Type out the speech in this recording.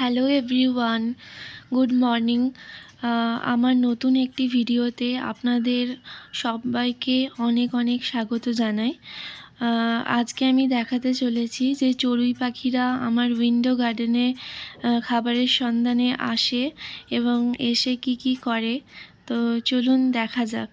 Hello everyone good morning আমার নতুন একটি ভিডিওতে আপনাদের সবাইকে অনেক অনেক স্বাগত জানাই। uh, আজকে আমি দেখাতে চলেছি যে চড়ুই পাখিরা আমার উইন্ডো গার্ডেনে uh, খাবারের সন্ধানে আসে এবং এসে কি কি করে। তো চলুন দেখা যাক।